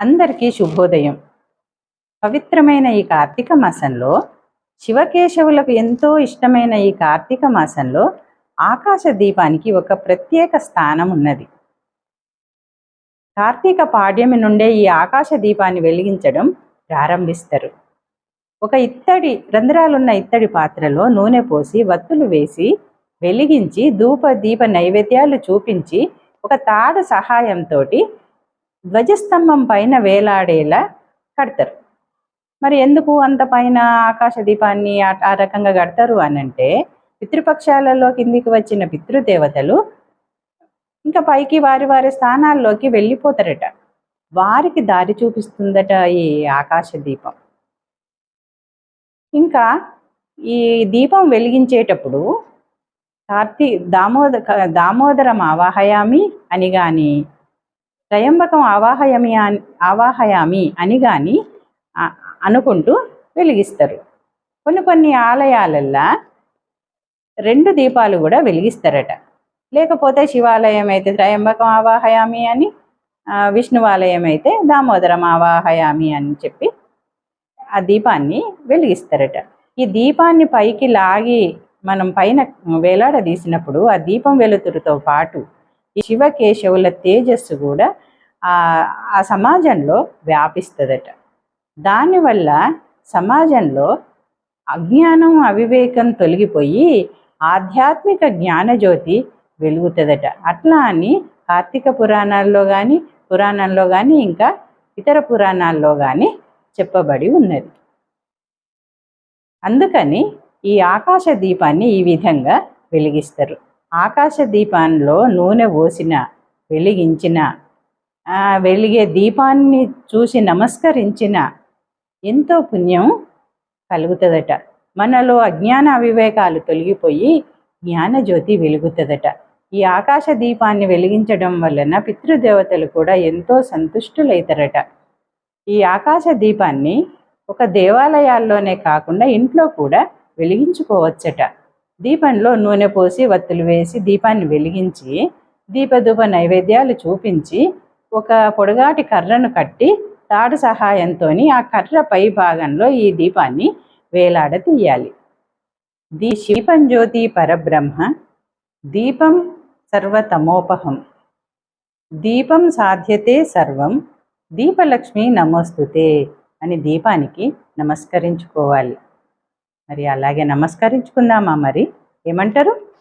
అందరికీ శుభోదయం. పవిత్రమైన ఈ కార్తీక మాసంలో శివకేశవులకు ఎంతో ఇష్టమైన ఈ కార్తీక మాసంలో ఆకాశ దీపానికి ఒక ప్రత్యేక స్థానం ఉన్నది. కార్తీక పాడ్యమి నుండే ఈ ఆకాశ దీపాన్ని వెలిగించడం ప్రారంభిస్తారు. ఒక ఇత్తడి రంధ్రాలున్న ఇత్తడి పాత్రలో నూనె పోసి వత్తులు వేసి వెలిగించి ధూప దీప నైవేద్యాలు చూపించి ఒక తాడు సహాయంతో ధ్వజస్తంభం పైన వేలాడేలా కడతారు. మరి ఎందుకు అంత పైన ఆకాశ దీపాన్ని ఆ- రకంగా కడతారు అని అంటే పితృపక్షాలలో కిందికి వచ్చిన పితృదేవతలు ఇంకా పైకి వారి వారి స్థానాల్లోకి వెళ్ళిపోతారట. వారికి దారి చూపిస్తుందట ఈ ఆకాశ దీపం. ఇంకా ఈ దీపం వెలిగించేటప్పుడు కార్తీ దామోద దామోదరం ఆవాహయామి అని కానీ త్రయంబకం ఆవాహయమి అని ఆవాహయామి అని కానీ అనుకుంటూ వెలిగిస్తారు. కొన్ని కొన్ని ఆలయాలల్లో రెండు దీపాలు కూడా వెలిగిస్తారట. లేకపోతే శివాలయం అయితే త్రయంబకం ఆవాహయామి అని విష్ణువాలయం అయితే దామోదరం ఆవాహయామి అని చెప్పి ఆ దీపాన్ని వెలిగిస్తారట. ఈ దీపాన్ని పైకి లాగి మనం పైన వేలాడదీసినప్పుడు ఆ దీపం వెలుతురుతో పాటు ఈ శివకేశవుల తేజస్సు కూడా ఆ ఆ సమాజంలో వ్యాపిస్తుందట. దానివల్ల సమాజంలో అజ్ఞానం అవివేకం తొలగిపోయి ఆధ్యాత్మిక జ్ఞానజ్యోతి వెలుగుతుందట. అట్లా అని కార్తీక పురాణాల్లో కానీ పురాణంలో కానీ ఇంకా ఇతర పురాణాల్లో కానీ చెప్పబడి ఉన్నది. అందుకని ఈ ఆకాశ దీపాన్ని ఈ విధంగా వెలిగిస్తారు. ఆకాశ దీపాల్లో నూనె పోసిన వెలిగించిన వెలిగే దీపాన్ని చూసి నమస్కరించిన ఎంతో పుణ్యం కలుగుతుందట. మనలో అజ్ఞాన అవివేకాలు తొలగిపోయి జ్ఞానజ్యోతి వెలుగుతుందట. ఈ ఆకాశ దీపాన్ని వెలిగించడం వలన పితృదేవతలు కూడా ఎంతో సంతుష్టులైతారట. ఈ ఆకాశ దీపాన్ని ఒక దేవాలయాల్లోనే కాకుండా ఇంట్లో కూడా వెలిగించుకోవచ్చట. దీపంలో నూనె పోసి వత్తులు వేసి దీపాన్ని వెలిగించి దీపధూప నైవేద్యాలు చూపించి ఒక పొడగాటి కర్రను కట్టి తాడు సహాయంతో ఆ కర్ర పై భాగంలో ఈ దీపాన్ని వేలాడ తీయాలి. దీ దీపం జ్యోతి పరబ్రహ్మ దీపం సర్వతమోపహం. దీపం సాధ్యతే సర్వం దీపలక్ష్మి నమోస్తుతే అని దీపానికి నమస్కరించుకోవాలి. మరి అలాగే నమస్కరించుకుందామా మరి? ఏమంటారు?